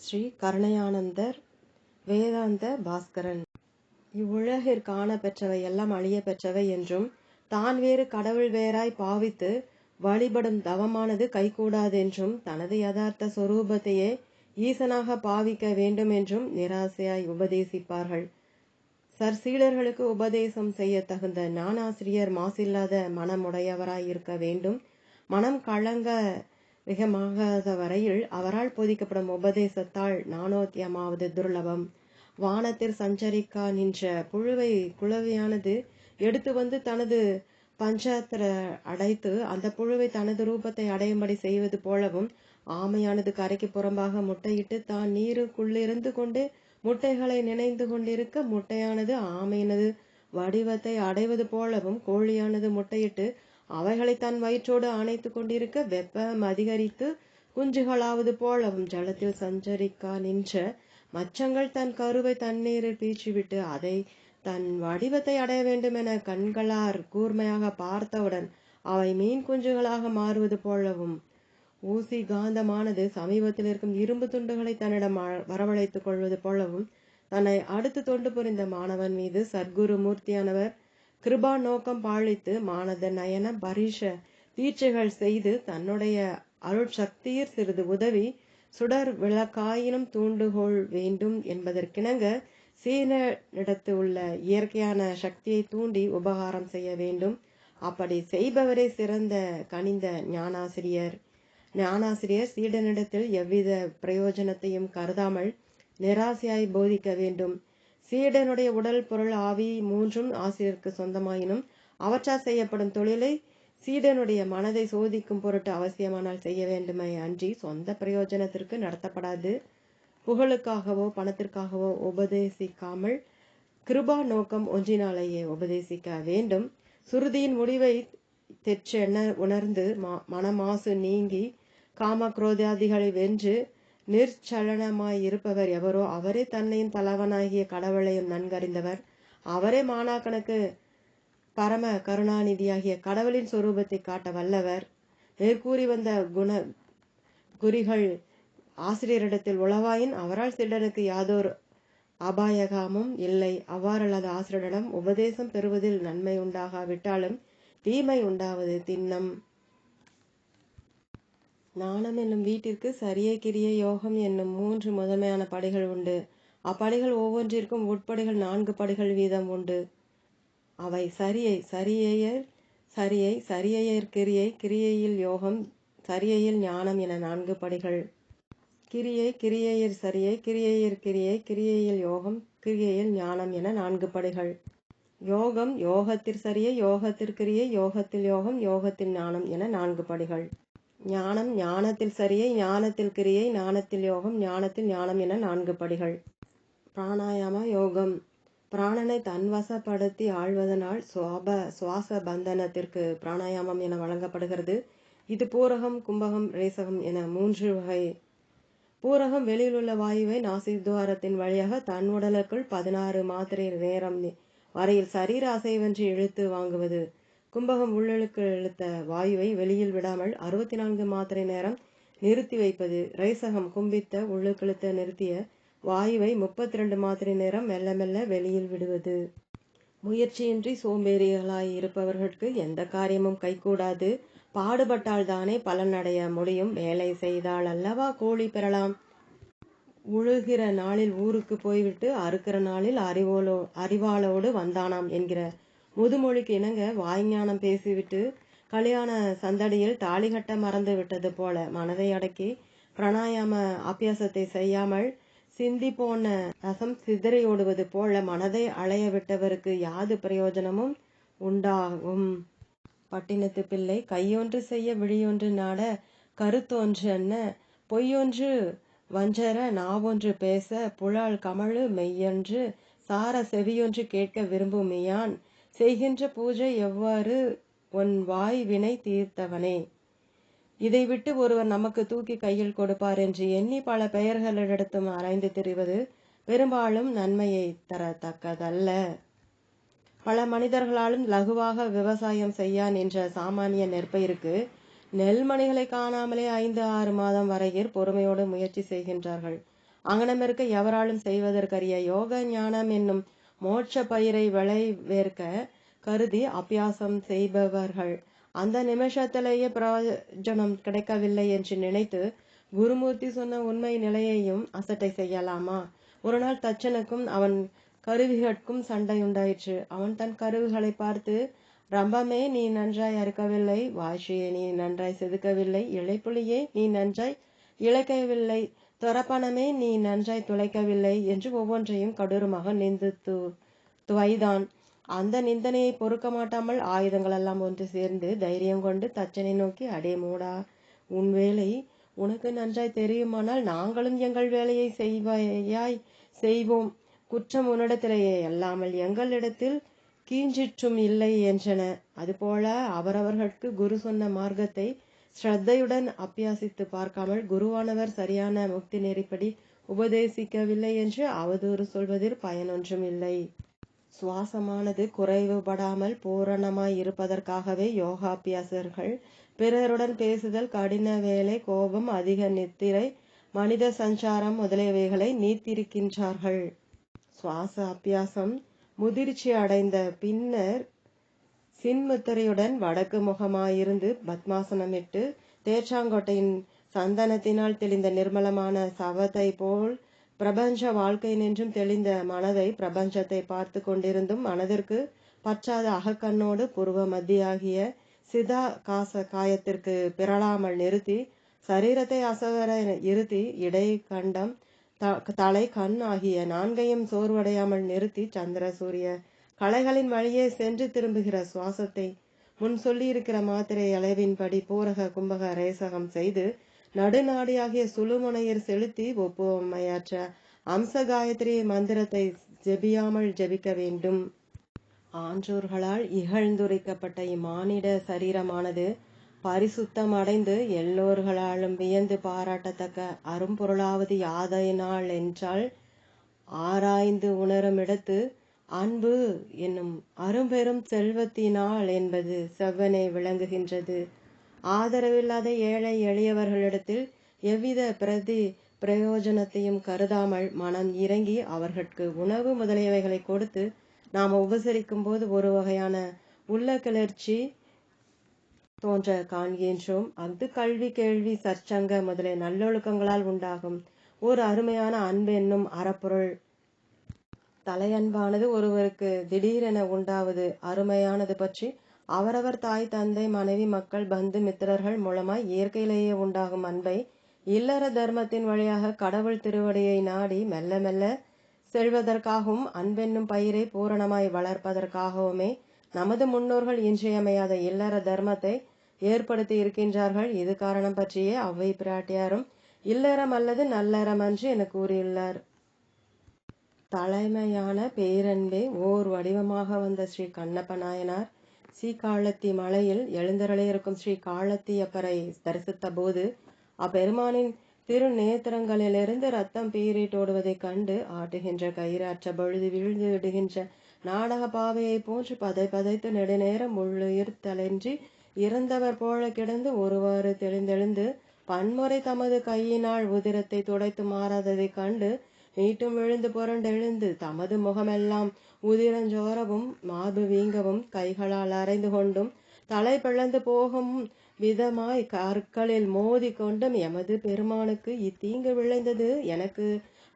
ஸ்ரீ கருணையானந்தர் வேதாந்த பாஸ்கரன். இவ்வுலகிற் காண பெற்றவை எல்லாம் அழிய பெற்றவை என்றும் தான் வேறு கடவுள் வேறாய் பாவித்து வழிபடும் தவமானது கைகூடாதென்றும் தனது யதார்த்த சொரூபத்தையே ஈசனாக பாவிக்க வேண்டுமென்றும் நிராசையாய் உபதேசிப்பார்கள். சற்சீடர்களுக்கு உபதேசம் செய்யத் தகுந்த ஞானாசிரியர் மாசில்லாத மனமுடையவராய் இருக்க வேண்டும். மனம் கலங்க மிகமாகாத வரையில் அவரால் போதிக்கப்படும் உபதேசத்தால் ஞானோத்தியமாவது துர்லபம். வானத்தில் சஞ்சரிக்கா நின்ற புழுவை குழவியானது எடுத்து வந்து தனது பஞ்சாத்திர அடைத்து அந்த புழுவை தனது ரூபத்தை அடையும்படி செய்வது போலவும் ஆமையானது கரைக்கு புறம்பாக முட்டையிட்டு தான் நீருக்குள்ளிருந்து கொண்டு முட்டைகளை நினைந்து கொண்டிருக்க முட்டையானது ஆமையினது வடிவத்தை அடைவது போலவும் கோழியானது முட்டையிட்டு அவைகளை தன் வயிற்றோடு அணைத்து கொண்டிருக்க வெப்பம் அதிகரித்து குஞ்சுகளாவது போலவும் ஜலத்தில் சஞ்சரிக்கா நின்ற மச்சங்கள் தன் கருவை தண்ணீரில் பீச்சிவிட்டு அதை தன் வடிவத்தை அடைய வேண்டுமென கண்களார் கூர்மையாக பார்த்தவுடன் அவை மீன் குஞ்சுகளாக மாறுவது போலவும் ஊசி காந்தமானது சமீபத்தில் இருக்கும் இரும்பு துண்டுகளை தன்னிடம் வரவழைத்துக் கொள்வது போலவும் தன்னை அடுத்து தொண்டு புரிந்த மாணவன் மீது சர்க்குரு மூர்த்தியானவர் கிருபா நோக்கம் பாழித்து மானத நயன பரிஷ தீட்சைகள் செய்து தன்னுடைய அருட்சக்தியில் சிறிது உதவி சுடர் விளக்காயினும் தூண்டுகோள் வேண்டும் என்பதற்கிணங்க சீனிடத்து உள்ள இயற்கையான சக்தியை தூண்டி உபகாரம் செய்ய வேண்டும். அப்படி செய்பவரே சிறந்த கனிந்த ஞானாசிரியர். ஞானாசிரியர் சீடனிடத்தில் எவ்வித பிரயோஜனத்தையும் கருதாமல் நிராசையாய் போதிக்க வேண்டும். சீடனுடைய உடல் பொருள் ஆவி மூன்றும் ஆசிரியருக்கு சொந்தமாயினும் அவற்றால் செய்யப்படும் தொழிலை சீடனுடைய மனதை சோதிக்கும் பொருட்டு அவசியமானால் செய்ய வேண்டுமே அன்றி சொந்த பிரயோஜனத்திற்கு நடத்தப்படாது. புகழுக்காகவோ பணத்திற்காகவோ உபதேசிக்காமல் கிருபா நோக்கம் ஒன்றினாலேயே உபதேசிக்க வேண்டும். சுருதியின் முடிவை தெற்றென உணர்ந்து மனமாசு நீங்கி காம குரோதாதிகளை வென்று நிர்ச்சலனமாய் இருப்பவர் எவரோ அவரே தன்னையும் தலைவனாகிய கடவுளையும் நன்கறிந்தவர். அவரே மாணாக்கனுக்கு பரம கருணாநிதியாகிய கடவுளின் சொரூபத்தை காட்ட வல்லவர். மேற்கூறி வந்த குண குறிகள் ஆசிரியரிடத்தில் உளவாயின் அவரால் சிடனுக்கு யாதொரு அபாயகாமும் இல்லை. அவ்வாறல்லாத ஆசிரியரிடம் உபதேசம் பெறுவதில் நன்மை உண்டாகாவிட்டாலும் தீமை உண்டாவது திண்ணம். ஞானம் என்னும் வீட்டிற்கு சரியை கிரிய யோகம் என்னும் மூன்று முதன்மையான படைகள் உண்டு. அப்படைகள் ஒவ்வொன்றிற்கும் உட்படைகள் நான்கு படைகள் வீதம் உண்டு. அவை சரியை சரியையர் சரியை சரியையர் கிரியை கிரியையில் யோகம் சரியையில் ஞானம் என நான்கு படைகள். கிரியை கிரியையர் சரியை கிரியையர் கிரியை கிரியையில் யோகம் கிரியையில் ஞானம் என நான்கு படைகள். யோகம் யோகத்திற் சரியை யோகத்திற்கிரியை யோகத்தில் யோகம் யோகத்தில் ஞானம் என நான்கு படைகள். ஞானம் ஞானத்தில் சரியை ஞானத்தில் கிரியை ஞானத்தில் யோகம் ஞானத்தில் ஞானம் என நான்கு படிகள். பிராணாயாம யோகம். பிராணனை தன்வசப்படுத்தி ஆழ்வதனால் சுவாப சுவாச பந்தனத்திற்கு பிராணாயாமம் என வழங்கப்படுகிறது. இது பூரகம் கும்பகம் ரேசகம் என மூன்று வகை. பூரகம் வெளியில் உள்ள வாயுவை நாசித்துவாரத்தின் வழியாக தன் உடலுக்குள் பதினாறு மாத்திரை நேரம் வரையில் சரீர அசைவன்றி இழுத்து வாங்குவது. கும்பகம் உள்ளிழுக்கு இழுத்த வாயுவை வெளியில் விடாமல் அறுபத்தி நான்கு மாத்திரை நேரம் நிறுத்தி வைப்பது. ரைசகம் கும்பித்த உள்ளுக்கிழுத்த நிறுத்திய வாயுவை முப்பத்தி ரெண்டு மாத்திரை நேரம் மெல்ல மெல்ல வெளியில் விடுவது. முயற்சியின்றி சோம்பேறிகளாய் இருப்பவர்களுக்கு எந்த காரியமும் கைகூடாது. பாடுபட்டால் தானே பலனடைய முடியும். வேலை செய்தால் அல்லவா கூலி பெறலாம். உழுகிற நாளில் ஊருக்கு போய்விட்டு அறுக்கிற நாளில் அறிவோலோ அறிவாளோடு வந்தானாம் என்கிற முதுமொழிக்கு இணங்க வாய்ஞானம் பேசிவிட்டு கல்யாண சந்தடியில் தாலி கட்ட மறந்து விட்டது போல மனதை அடக்கி பிராணாயாம அபியாசத்தை செய்யாமல் சிந்தி போன ரசம் சிதறியோடுவது போல மனதை அலைய விட்டவருக்கு யாது பிரயோஜனமும் உண்டாகும். பட்டினத்து பிள்ளை கையொன்று செய்ய விழியொன்று நாட கருத்தொன்று என்ன? பொய்யொன்று வஞ்சர நாவொன்று பேச புலால் கமழு மெய்யொன்று சார செவியொன்று கேட்க விரும்புமியான் செய்கின்ற பூஜை எவ்வாறு? உன் வாய் வினை தீர்த்தவனே. இதை விட்டு ஒருவர் நமக்கு தூக்கி கையில் கொடுப்பார் என்று எண்ணி பல பெயர்களிடத்தும் அலைந்து திரிவது பெரும்பாலும் நன்மையை தரத்தக்கதல்ல. பல மனிதர்களாலும் லகுவாக விவசாயம் செய்யான் என்ற சாமானிய நெற்பயிருக்கு நெல்மணிகளை காணாமலே ஐந்து ஆறு மாதம் வரையில் பொறுமையோடு முயற்சி செய்கின்றார்கள். அங்கனமிருக்க எவராலும் செய்வதற்கரிய யோக ஞானம் என்னும் மோட்ச பயிரை விளைவேற்க கருதி அபியாசம் செய்பவர்கள். அந்த நிமிஷத்திலேயே பிரயோஜனம் கிடைக்கவில்லை என்று நினைத்து குருமூர்த்தி சொன்ன உண்மை நிலையையும் அசட்டை செய்யலாமா? ஒரு நாள் தச்சனுக்கும் அவன் கருவிகளுக்கும் சண்டை உண்டாயிற்று அவன் தன் கருவிகளை பார்த்து ரம்பமே நீ நன்றாய் அறுக்கவில்லை. வாஷியை நீ நன்றாய் செதுக்கவில்லை. இழைப்புலியே நீ நன்றாய் இழைக்கவில்லை துரப்பணமே நீ நன்றாய் துளைக்கவில்லை என்று ஒவ்வொன்றையும் கொடூரமாக நிந்தித்து துவைதான். அந்த நிந்தனையை பொறுக்க மாட்டாமல் ஆயுதங்கள் எல்லாம் ஒன்று சேர்ந்து தைரியம் கொண்டு தச்சனை நோக்கி அடே மூடா உன் வேலை உனக்கு நன்றாய் தெரியுமானால் நாங்களும் எங்கள் வேலையை செய்வாயாய் செய்வோம். குற்றம் உன்னிடத்திலேயே அல்லாமல் எங்களிடத்தில் கீஞ்சிற்றும் இல்லை என்றன. அதுபோல அவரவர்களுக்கு குரு சொன்ன மார்க்கத்தை ஸ்ரத்தையுடன் அபியாசித்து பார்க்காமல் குருவானவர் சரியான முக்தி நெறிப்படி உபதேசிக்கவில்லை என்று அவதூறு சொல்வதில் பயனொன்றும் இல்லை. சுவாசமானது குறைவுபடாமல் பூரணமாய் இருப்பதற்காகவே யோகாபியாசர்கள் பிறருடன் பேசுதல் கடின வேலை கோபம் அதிக நித்திரை மனித சஞ்சாரம் முதலியவைகளை நீத்திருக்கின்றார்கள். சுவாச அபியாசம் முதிர்ச்சி அடைந்த பின்னர் சின்முத்திரையுடன் வடக்கு முகமாயிருந்து பத்மாசனமிட்டு தேற்றாங்கோட்டையின் சந்தனத்தினால் தெளிந்த நிர்மலமான சவத்தை போல் பிரபஞ்ச வாழ்க்கை நின்றும் தெளிந்த மனதை பிரபஞ்சத்தை பார்த்து கொண்டிருந்தும் மனதிற்கு பற்றாத அகக்கண்ணோடு புருவ மத்தியாகிய சிதா காச காயத்திற்கு பிறளாமல் நிறுத்தி சரீரத்தை அசவர இருத்தி இடை கண்டம் தலை கண் ஆகிய நான்கையும் சோர்வடையாமல் நிறுத்தி சந்திர சூரிய கலைகளின் வழியே சென்று திரும்புகிற சுவாசத்தை முன் சொல்லியிருக்கிற மாத்திரை அளவின்படி பூரக கும்பக ரேசகம் செய்து நடுநாடியாகிய சுழுமுனையர் செலுத்தி ஒப்புமையாற்ற அம்ச காயத்ரி மந்திரத்தை ஜெபியாமல் ஜெபிக்க வேண்டும். ஆன்றோர்களால் இகழ்ந்துரைக்கப்பட்ட இம்மானிட சரீரமானது பரிசுத்தம் அடைந்து எல்லோர்களாலும் வியந்து பாராட்டத்தக்க அரும்பொருளாவது யாதையினால் என்றால் ஆராய்ந்து உணரும் இடத்து அன்பு என்னும் அரும்பெரும் செல்வத்தினால் என்பது செவ்வனே விளங்குகின்றது. ஆதரவில்லாத ஏழை எளியவர்களிடத்தில் எவ்வித பிரதி பிரயோஜனத்தையும் கருதாமல் மனம் இறங்கி அவர்களுக்கு உணவு முதலியவைகளை கொடுத்து நாம் உபசரிக்கும் போது ஒரு வகையான உள்ள கிளர்ச்சி தோன்ற காண்கின்றோம். அது கல்வி கேள்வி சற்சங்க முதலிய நல்லொழுக்கங்களால் உண்டாகும் ஒரு அருமையான அன்பு என்னும் அறப்பொருள் தலையன்பானது ஒருவருக்கு திடீரென உண்டாவது அருமையானது பற்றி அவரவர் தாய் தந்தை மனைவி மக்கள் பந்து மித்திரர்கள் மூலமாய் இயற்கையிலேயே உண்டாகும் அன்பை இல்லற தர்மத்தின் வழியாக கடவுள் திருவடியை நாடி மெல்ல மெல்ல செல்வதற்காகவும் அன்பென்னும் பயிரை பூரணமாய் வளர்ப்பதற்காகவுமே நமது முன்னோர்கள் இன்றியமையாத இல்லற தர்மத்தை ஏற்படுத்தி இருக்கின்றார்கள். இது காரணம் பற்றியே அவ்வை பிராட்டியாரும் இல்லறம் அல்லது நல்லறம் என்று என கூறியுள்ளார். தலைமையான பேரன்பே ஓர் வடிவமாக வந்த ஸ்ரீ கண்ணப்ப நாயனார் ஸ்ரீகாலத்தி மலையில் எழுந்தருளியிருக்கும் ஸ்ரீ காலத்தி அப்பரை தரிசித்த போது அப்பெருமானின் திரு நேத்திரங்களிலிருந்து ரத்தம் பீறிட்டோடுவதைக் கண்டு ஆட்டுகின்ற கயிறாற்ற பொழுது விழுந்து விடுகின்ற நாடக பாவையை போன்று பதை பதைத்து நெடுநேரம் உள்ளுயிர்த்தலென்றி இறந்தவர் போல கிடந்து ஒருவாறு தெளிந்தெழுந்து பன்முறை தமது கையினால் உதிரத்தை துடைத்து மாறாததைக் கண்டு மீட்டும் விழுந்து புரண்டெழுந்து தமது முகமெல்லாம் உதிரஞ்சோரவும் மார்பு வீங்கவும் கைகளால் அரைந்து கொண்டும் தலை பிளந்து போகும் விதமாய் கற்களில் மோதி கொண்டும் எமது பெருமானுக்கு இத்தீங்கு விளைந்தது. எனக்கு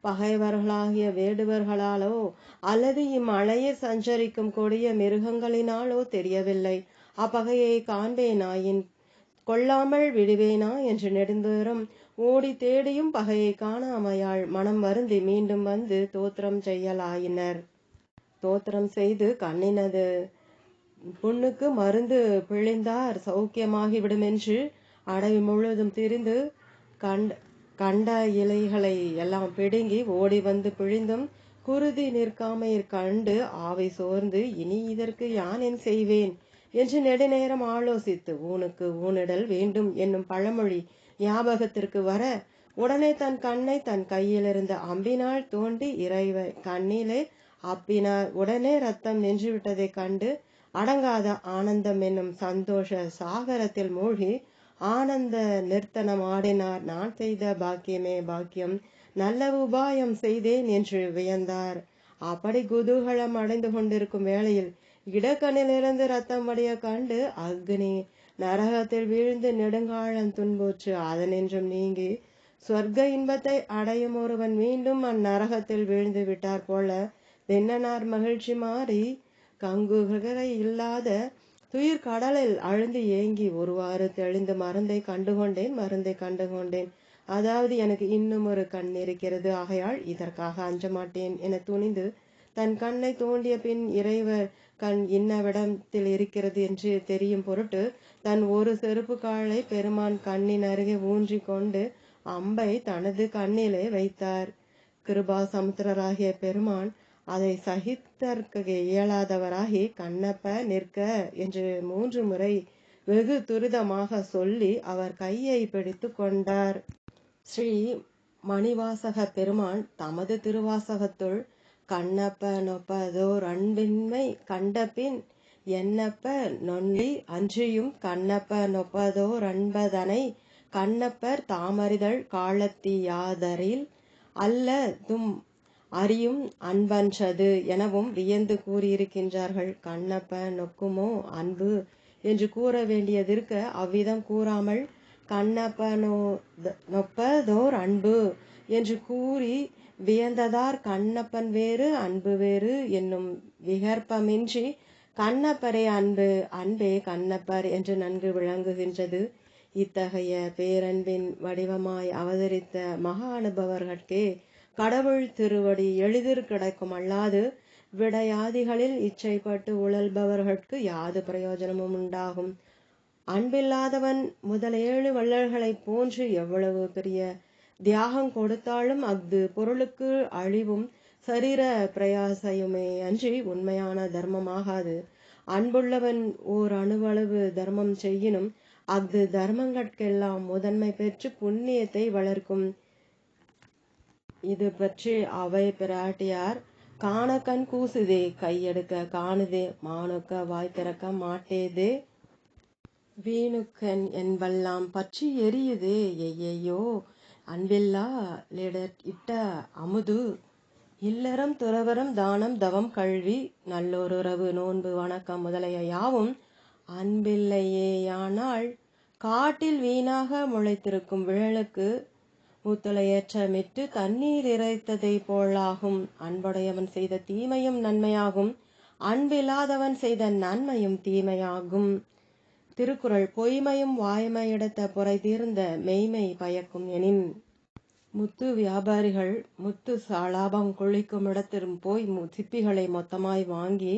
பகைவர்களாகிய வேடுவர்களாலோ அல்லது இம்மலையில் சஞ்சரிக்கும் கொடிய மிருகங்களினாலோ தெரியவில்லை. அப்பகையை காண்பேனாயின் கொல்லாமல் விடுவேனா? என்று நெடுந்தோறும் ஓடி தேடியும் பகையை காணாமையாள். மனம் வருந்தி மீண்டும் வந்து தோத்திரம் செய்யலாயினர். தோத்திரம் செய்து கண்ணினது. புண்ணுக்கு மருந்து பிழிந்தார். சௌக்கியமாகிவிடுமென்று அடவி முழுவதும் திரிந்து கண்ட கண்ட இலைகளை எல்லாம் பிடுங்கி ஓடி வந்து பிழிந்தும் குருதி நிற்காமையிற் கண்டு ஆவை சோர்ந்து இனி இதற்கு யான் என் செய்வேன்? என்று நெடுநேரம் ஆலோசித்து ஊனுக்கு ஊனிடல் வேண்டும் என்னும் பழமொழி ஞாபகத்திற்கு வர உடனே தன் கண்ணை தன் கையிலிருந்த அம்பினால் தோண்டி இறைவை கண்ணிலே அப்பினார் உடனே ரத்தம் நின்றுவிட்டதை கண்டு அடங்காத ஆனந்தம் என்னும் சந்தோஷ சாகரத்தில் மூழ்கி ஆனந்த நிர்த்தனம் ஆடினார். நான் செய்த பாக்கியமே பாக்கியம் நல்ல உபாயம் செய்தேன் என்று வியந்தார். அப்படி குதூகலம் அடைந்து கொண்டிருக்கும் வேளையில் இடக்கண்ணிலிருந்து ரத்தம் வடிய கண்டு அக்னி நரகத்தில் வீழ்ந்து நெடுங்காலம் துன்புற்று அதனின்றும் நீங்கி சொர்க்க இன்பத்தை அடையும் ஒருவன் மீண்டும் அந்நரகத்தில் வீழ்ந்து விட்டார் போல தென்னனார் மகிழ்ச்சி மாறி கங்குகரை இல்லாத துயிர் கடலில் அழுந்து ஏங்கி ஒருவாறு தெளிந்து மருந்தை கண்டுகொண்டேன் மருந்தை கண்டுகொண்டேன். அதாவது எனக்கு இன்னும் ஒரு கண் இருக்கிறது ஆகையால் இதற்காக அஞ்ச மாட்டேன் என துணிந்து தன் கண்ணை தோண்டிய பின் இறைவர் கண் இன்னவிடத்தில் இருக்கிறது என்று தெரியும் பொருட்டு தன் ஒரு செருப்பு காலை பெருமான் கண்ணின் அருகே ஊன்றி கொண்டு அம்பை தனது கண்ணிலே வைத்தார். கிருபா சமுத்திரராகிய பெருமான் அதை சகித்தற்க இயலாதவராகி கண்ணப்ப நிற்க என்று மூன்று முறை வெகு துரிதமாக சொல்லி அவர் கையை பிடித்து கொண்டார். ஸ்ரீ மணிவாசக பெருமான் தமது திருவாசகத்துள் கண்ணப்ப நொப்பதோர் அன்பின்மை கண்டபின் என்னப்ப நொன்னி அன்றியும் கண்ணப்ப நொப்பதோர் அன்பதனை கண்ணப்பர் தாமறிதழ் காலத்தியாதரில் அல்ல தும் அறியும் அன்பன்றது எனவும் வியந்து கூறியிருக்கின்றார்கள். கண்ணப்ப நொக்குமோ அன்பு? என்று கூற வேண்டியதிருக்க அவ்விதம் கூறாமல் கண்ணப்பனோ நொப்பதோர் அன்பு என்று கூறி வியந்ததார் கண்ணப்பன் வேறு அன்பு வேறு என்னும் விகற்பமின்றி கண்ணப்பரே அன்பு அன்பே கண்ணப்பர் என்று நன்கு விளங்குகின்றது. இத்தகைய பேரன்பின் வடிவமாய் அவதரித்த மகா அனுபவர்களுக்கே கடவுள் திருவடி எளிதில் கிடைக்கும் அல்லாது விடையாதிகளில் இச்சைப்பட்டு உழல்பவர்களுக்கு யாது பிரயோஜனமும் உண்டாகும். அன்பில்லாதவன் முதல் ஏழு வள்ளல்களைப் போன்று எவ்வளவு பெரிய தியாகம் கொடுத்தாலும் அஃது பொருளுக்கு அழிவும் சரீர பிரயாசையுமே அன்றி உண்மையான தர்மமாகாது. அன்புள்ளவன் ஓர் அணுவளவு தர்மம் செய்யினும் அஃது தர்மங்கட்கெல்லாம் முதன்மை பெற்று புண்ணியத்தை வளர்க்கும். இது பற்றி அவை பிராட்டியார் காண கண் கூசுதே கையெடுக்க காணுதே மானுக்க வாய் திறக்க மாட்டேதே வீணுக்கன் என்பெல்லாம் பற்றி எரியுதே ஐயையோ. அன்பில்லா லிடர் இட்ட அமுது. இல்லறம் துறவரம் தானம் தவம் கல்வி நல்லோருறவு நோன்பு வணக்கம் முதலிய யாவும் அன்பில்லையேயானால் காட்டில் வீணாக முளைத்திருக்கும் விழலுக்கு முத்துளையேற்றமிட்டு தண்ணீர் இறைத்ததைப் போலாகும். அன்புடையவன் செய்த தீமையும் நன்மையாகும். அன்பில்லாதவன் செய்த நன்மையும் தீமையாகும். திருக்குறள் பொய்மையும் வாய்மையிடத்த புரை தீர்ந்த மெய்மை பயக்கும் எனின் முத்து வியாபாரிகள் முத்து சாலாபம் கொள்ளிக்கும் இடத்திலும் போய் சிப்பிகளை மொத்தமாய் வாங்கி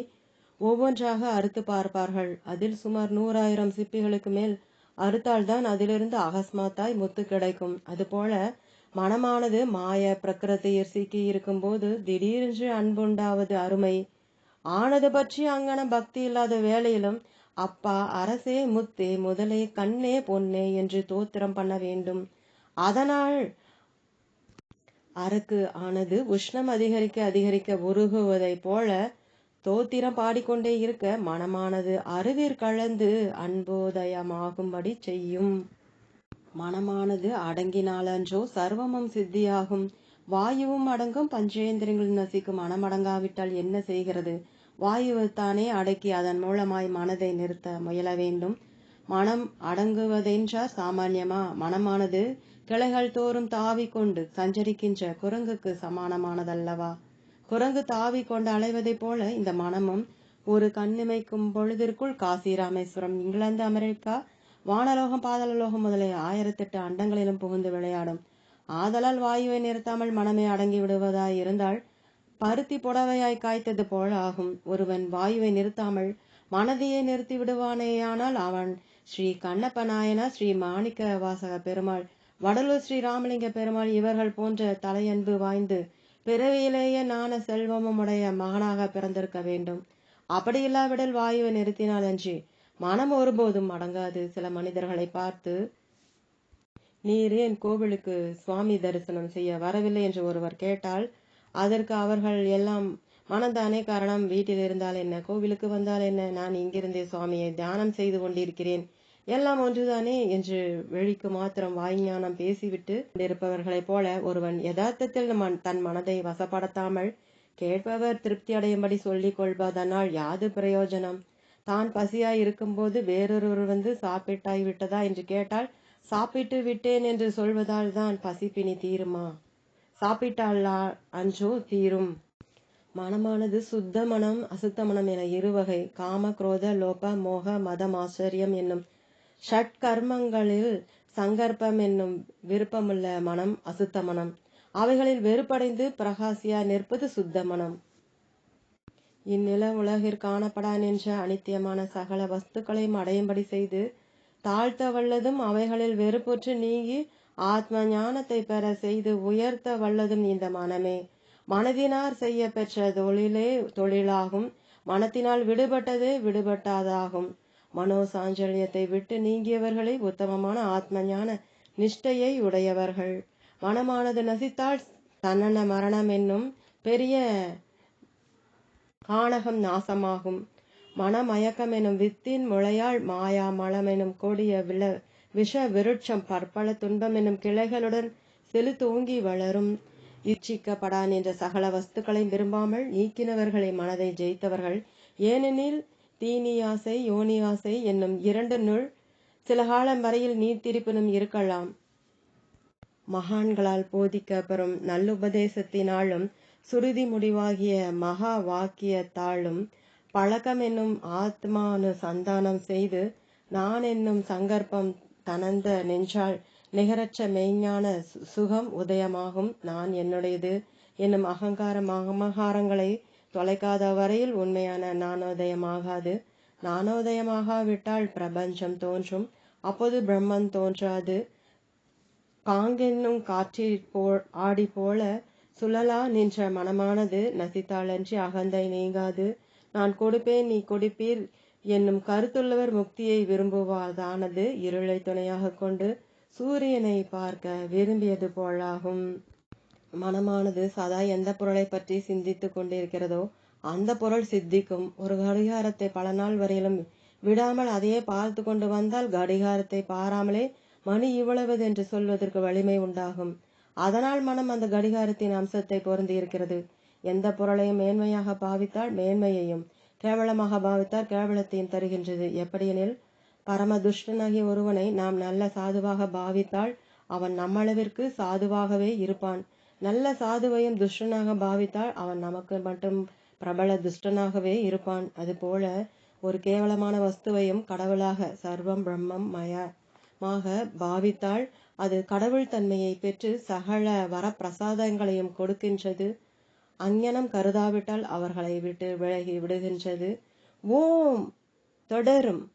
ஒவ்வொன்றாக அறுத்து பார்ப்பார்கள். அதில் சுமார் நூறாயிரம் சிப்பிகளுக்கு மேல் அறுத்தால்தான் அதிலிருந்து அகஸ்மாத்தாய் முத்து கிடைக்கும். அதுபோல மனமானது மாய பிரகிருதியில் சிக்கி இருக்கும்போது திடீரென்று அன்புண்டாவது அருமை. ஆனது பற்றி அங்கன பக்தி இல்லாத வேலையிலும் அப்பா அரசே முத்தே முதலே கண்ணே பொன்னே என்று தோத்திரம் பண்ண வேண்டும். அதனால் அரக்கு ஆனது உஷ்ணம் அதிகரிக்க அதிகரிக்க உருகுவதைப் போல தோத்திரம் பாடிக்கொண்டே இருக்க மனமானது அருவிற் கலந்து அன்போதயமாகும்படி செய்யும். மனமானது அடங்கினாலன்றோ சர்வமும் சித்தியாகும். வாயுவும் அடங்கும் பஞ்சேந்திரங்கள் நசிக்கும். மனமடங்காவிட்டால் என்ன செய்கிறது? வாயுவைத்தானே அடக்கி அதன் மூலமாய் மனதை நிறுத்த முயல வேண்டும். மனம் அடங்குவதென்றார் சாமான்யமா? மனமானது கிளைகள் தோறும் தாவி கொண்டு சஞ்சரிக்கின்ற குரங்குக்கு சமானமானதல்லவா? குரங்கு தாவி கொண்டு அலைவதைப் போல இந்த மனமும் ஒரு கண்ணிமைக்கும் பொழுதிற்குள் காசி ராமேஸ்வரம் இங்கிலாந்து அமெரிக்கா வானலோகம் பாதாளலோகம் முதலிய ஆயிரத்தெட்டு அண்டங்களிலும் புகுந்து விளையாடும். ஆதலால் வாயுவை நிறுத்தாமல் மனமே அடங்கி விடுவதாய் இருந்தால் பருத்தி புடவையாய் காய்த்தது போல் ஆகும். ஒருவன் வாயுவை நிறுத்தாமல் மனதையே நிறுத்தி விடுவானேயானால் அவன் ஸ்ரீ கண்ணப்ப நாயனா ஸ்ரீ மாணிக்க வாசக பெருமாள் வடலூர் ஸ்ரீ ராமலிங்க பெருமாள் இவர்கள் போன்ற தலையன்பு வாய்ந்து பிறவியிலேயே நாண செல்வமும் உடைய மகனாக பிறந்திருக்க வேண்டும். அப்படி இல்லாவிடல் வாயுவை நிறுத்தினால் அன்றி மனம் ஒருபோதும் அடங்காது. சில மனிதர்களை பார்த்து நீர் ஏன் கோவிலுக்கு சுவாமி தரிசனம் செய்ய வரவில்லை? என்று ஒருவர் கேட்டால் அதற்கு அவர்கள் எல்லாம் மனந்தானே காரணம் வீட்டில் இருந்தால் என்ன கோவிலுக்கு வந்தால் என்ன நான் இங்கிருந்தே சுவாமியை தியானம் செய்து கொண்டிருக்கிறேன். எல்லாம் ஒன்றுதானே என்று வெளிக்கு மாத்திரம் வாய்ஞானம் பேசிவிட்டு இருப்பவர்களைப் போல ஒருவன் யதார்த்தத்தில் மன்- தன் மனதை வசப்படுத்தாமல் கேட்பவர் திருப்தி அடையும்படி சொல்லிக் கொள்வதனால் யாது பிரயோஜனம்? தான் பசியாய் இருக்கும்போது வேறொருவர் வந்து சாப்பிட்டாய் விட்டதா என்று கேட்டால் சாப்பிட்டு விட்டேன் என்று சொல்வதால் தான் பசிப்பினி தீருமா? சாப்பிட்டாலா அன்றோ தீரும். மனமானது சுத்த மனம் அசுத்த மனம் என இருவகை காம குரோத லோப மோக மதம் ஆச்சரியம் என்னும் ஷட்கர்மங்களில் சங்கற்பம் என்னும் விருப்பமுள்ள மனம் அசுத்த மனம். அவைகளில் வெறுப்படைந்து பிரகாசியா நிற்பது சுத்த மனம். இந்நில உலகிற் காணப்படா நின்ற அனித்தியமான சகல வஸ்துக்களையும் அடையும்படி செய்து தாழ்த்த வல்லதும் அவைகளில் வெறுப்புற்று நீங்கி ஆத்ம ஞானத்தை பெற செய்து உயர்த்த வல்லதும் இந்த மனமே. மனதினார் செய்ய பெற்ற தொழிலே தொழிலாகும். மனத்தினால் விடுபட்டதே விடுபட்டாதாகும். மனோ சாஞ்சல்யத்தை விட்டு நீங்கியவர்களே உத்தமமான ஆத்ம ஞான நிஷ்டையை உடையவர்கள். மனமானது நசித்தால் தன்னன மரணம் என்னும் பெரிய காணகம் நாசமாகும். மனமயக்கம் எனும் வித்தின் முளையால் மாயா மலம் எனும் கொடிய விள விஷ விருட்சம் பற்பல துன்பம் என்னும் கிளைகளுடன் செலுத்தோங்கி வளரும். இச்சிக்கப்படா என்ற சகல வஸ்துக்களை விரும்பாமல் நீக்கினவர்களை மனதை ஜெயித்தவர்கள். ஏனெனில் தீனியாசை யோனியாசை என்னும் இரண்டு நுள் சில காலம் வரையில் நீர்த்திருப்பினும் இருக்கலாம். மகான்களால் போதிக்கப்பெறும் நல்லுபதேசத்தினாலும் சுருதி முடிவாகிய மகா வாக்கியத்தாலும் பழக்கம் என்னும் ஆத்மானு சந்தானம் செய்து நான் என்னும் சங்கற்பம் தனந்த நெஞ்சாள் நிகரற்ற மெய்ஞான சு- சுகம் உதயமாகும். நான் என்னுடையது என்னும் அகங்கார மகமகாரங்களை தொலைக்காத வரையில் உண்மையான நானோதயமாகாது நானோதயமாகாவிட்டால் பிரபஞ்சம் தோன்றும். அப்போது பிரம்மன் தோன்றாது. காங்கென்னும் காற்றிற் போல் ஆடி போல சுழலா நின்ற மனமானது நசித்தாளன்றி அகந்தை நீங்காது. நான் கொடுப்பேன் நீ கொடுப்பீர் என்னும் கருத்துள்ளவர் முக்தியை விரும்புவதானது இருளை துணையாக கொண்டு சூரியனை பார்க்க விரும்பியது போலாகும். மனமானது சதா எந்த பொருளை பற்றி சிந்தித்துக் கொண்டிருக்கிறதோ அந்த பொருள் சித்திக்கும். ஒரு கடிகாரத்தை பல நாள் வரையிலும் விடாமல் அதையே பார்த்து கொண்டு வந்தால் கடிகாரத்தை பாராமலே மணி இவ்வளவு என்று சொல்வதற்கு வலிமை உண்டாகும். அதனால் மனம் அந்த கடிகாரத்தின் அம்சத்தை பொருந்தி இருக்கிறது எந்த பொருளையும் மேன்மையாக பாவித்தால் மேன்மையையும் கேவலமாக பாவித்தால் கேவலத்தையும் தருகின்றது. எப்படியெனில் பரம துஷ்டனாகிய ஒருவனை நாம் நல்ல சாதுவாக பாவித்தால் அவன் நம்மளவிற்கு சாதுவாகவே இருப்பான். நல்ல சாதுவையும் துஷ்டனாக பாவித்தால் அவன் நமக்கு மட்டும் பிரபல துஷ்டனாகவே இருப்பான். அதுபோல ஒரு கேவலமான வஸ்துவையும் கடவுளாக சர்வம் பிரம்மம் மயமாக பாவித்தால் அது கடவுள் தன்மையை பெற்று சகல வரப்பிரசாதங்களையும் கொடுக்கின்றது. அஞ்ஞனம் கருதாவிட்டால் அவர்களை விட்டு விலகி விடுகின்றது. ஓம் தொடரும்.